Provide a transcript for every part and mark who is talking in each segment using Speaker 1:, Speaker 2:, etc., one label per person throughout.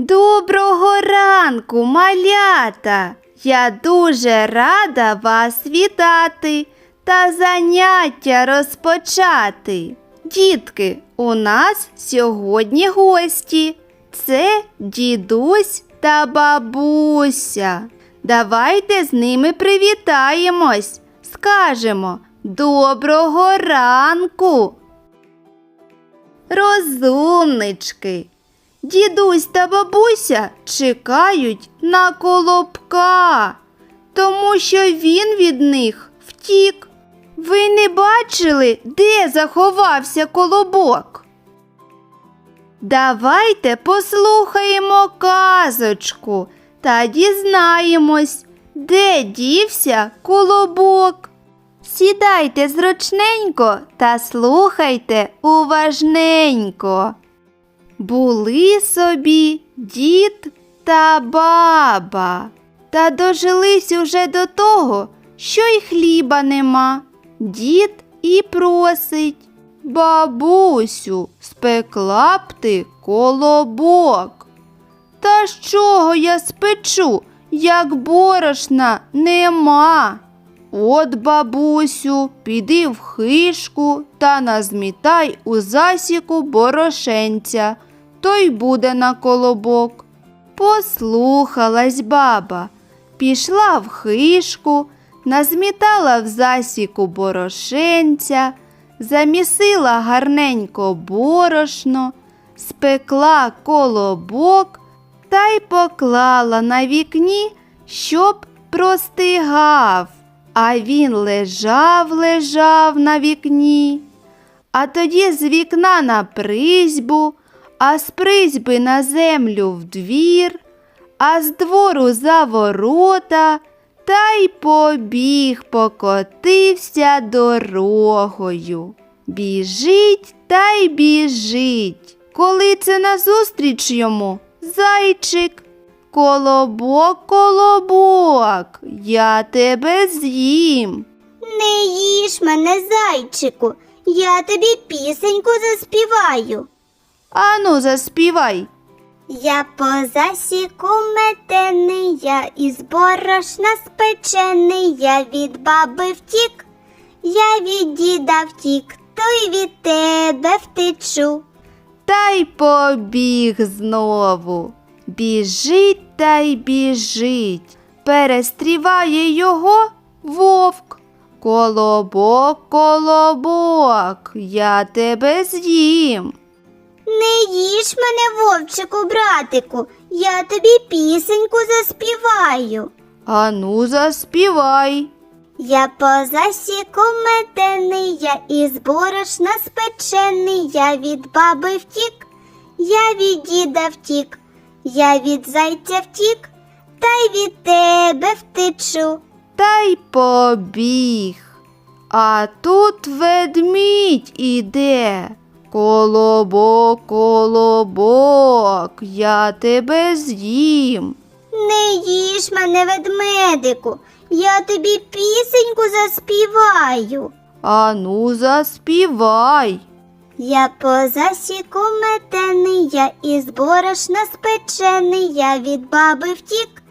Speaker 1: Доброго ранку, малята! Я дуже рада вас вітати та заняття розпочати. Дітки, у нас сьогодні гості. Це дідусь та бабуся. Давайте з ними привітаємось. Скажемо доброго ранку. Розумнички. Дідусь та бабуся чекають на колобка, тому що він від них втік. Ви не бачили, де заховався колобок? Давайте послухаємо казочку та дізнаємось, де дівся колобок. Сідайте зручненько та слухайте уважненько. Були собі дід та баба, та дожились уже до того, що й хліба нема. Дід і просить бабусю, спекла б ти колобок. Та з чого я спечу, як борошна нема? От, бабусю, піди в хишку та назмітай у засіку борошенця, то й буде на колобок. Послухалась баба, пішла в хишку, назмітала в засіку борошенця, замісила гарненько борошно, спекла колобок та й поклала на вікні, щоб простигав. А він лежав, лежав на вікні, а тоді з вікна на призьбу, а з призьби на землю в двір, а з двору за ворота, та й побіг, покотився дорогою. Біжить та й біжить. Коли це назустріч йому зайчик. Колобок, колобок, я тебе з'їм.
Speaker 2: Не їж мене, зайчику, я тобі пісеньку заспіваю.
Speaker 1: Ану, заспівай.
Speaker 2: Я по засіку метений, я із борошна спечений, я від баби втік, я від діда втік, то й від тебе втечу.
Speaker 1: Та й побіг знову. Біжить та й біжить. Перестріває його вовк. Колобок, колобок, я тебе з'їм.
Speaker 2: Не їж мене, вовчику, братику, я тобі пісеньку заспіваю.
Speaker 1: Ану, заспівай.
Speaker 2: Я по засіку метений, я із борошна спечений, я від баби втік, я від діда втік, я від зайця втік, та й від тебе втечу.
Speaker 1: та й побіг. А тут ведмідь іде. Колобок, колобок, я тебе з'їм.
Speaker 2: Не їж мене, ведмедику, я тобі пісеньку заспіваю.
Speaker 1: Ану, заспівай.
Speaker 2: Я по засіку метений, я із борошна спечений, я від баби втік,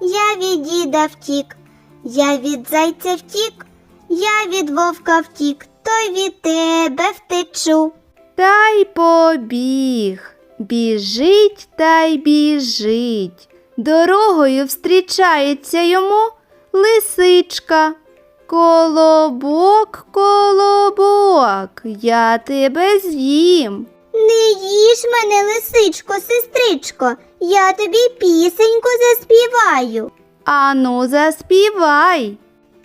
Speaker 2: я від діда втік, я від зайця втік, я від вовка втік, то й від тебе втечу.
Speaker 1: Та й побіг. Біжить та й біжить. Дорогою встрічається йому лисичка. Колобок, колобок, я тебе з'їм.
Speaker 2: Не їж мене, лисичко, сестричко, я тобі пісеньку заспіваю.
Speaker 1: Ану, заспівай.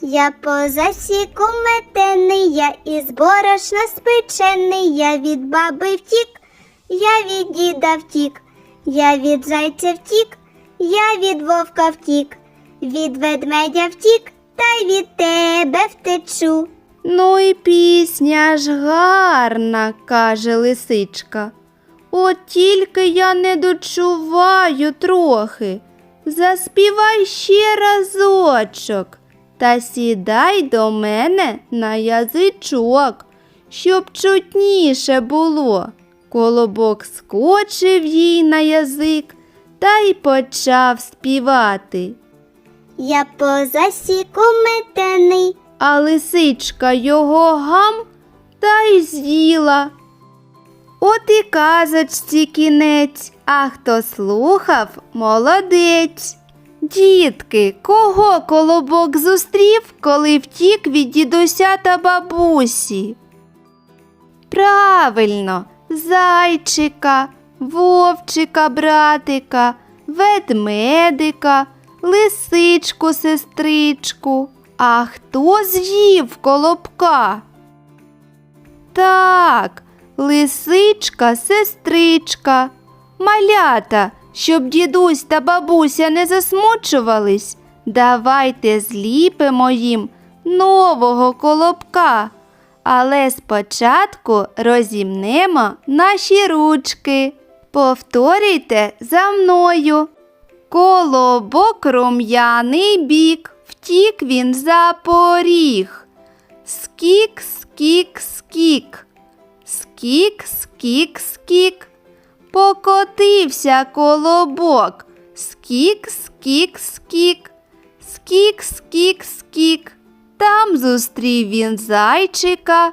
Speaker 2: Я по засіку метений, я із борошна спечений, я від баби втік, я від діда втік, я від зайця втік, я від вовка втік, від ведмедя втік, та й від тебе втечу.
Speaker 1: Ну і пісня ж гарна, каже лисичка. От тільки я не дочуваю трохи. Заспівай ще разочок та сідай до мене на язичок, щоб чутніше було. Колобок скочив їй на язик та й почав співати.
Speaker 2: Я по засіку метений,
Speaker 1: А лисичка його гам та й з'їла. От і казочці кінець, а хто слухав, молодець. Дітки, кого колобок зустрів, коли втік від дідуся та бабусі? Правильно, зайчика, вовчика, братика, ведмедика, лисичку, сестричку. А хто з'їв колобка? Так, лисичка, сестричка, малята, щоб дідусь та бабуся не засмучувались, давайте зліпимо їм нового колобка. Але спочатку розімнемо наші ручки. Повторюйте за мною. Колобок рум'яний бік, втік він за поріг. Скік, скік, скік. Скік, скік, скік. Покотився колобок. Скік, скік, скік. Скік, скік, скік. Там зустрів він зайчика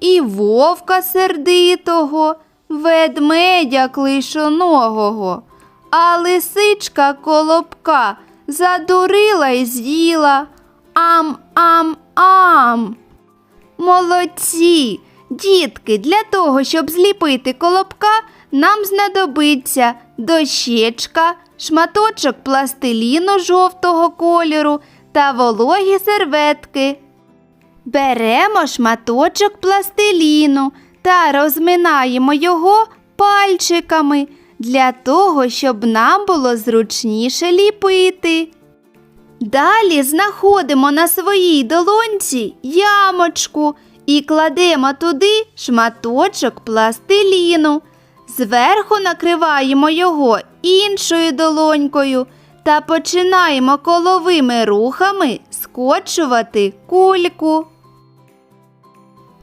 Speaker 1: і вовка сердитого, ведмедя клишоногого, а лисичка колобка задурила й з'їла. Ам, ам, ам. Молодці! Дітки, для того, щоб зліпити колобка, нам знадобиться дощечка, шматочок пластиліну жовтого кольору та вологі серветки. Беремо шматочок пластиліну та розминаємо його пальчиками для того, щоб нам було зручніше ліпити. Далі знаходимо на своїй долонці ямочку і кладемо туди шматочок пластиліну. Зверху накриваємо його іншою долонькою та починаємо коловими рухами скочувати кульку.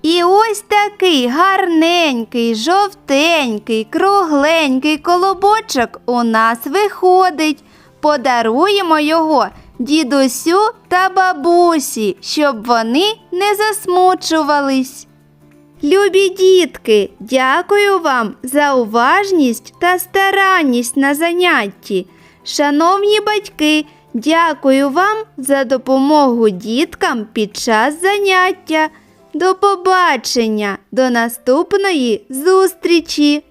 Speaker 1: І ось такий гарненький, жовтенький, кругленький колобочок у нас виходить. Подаруємо його дідусю та бабусі, щоб вони не засмучувались. Любі дітки, дякую вам за уважність та старанність на занятті. Шановні батьки, дякую вам за допомогу діткам під час заняття. До побачення, до наступної зустрічі!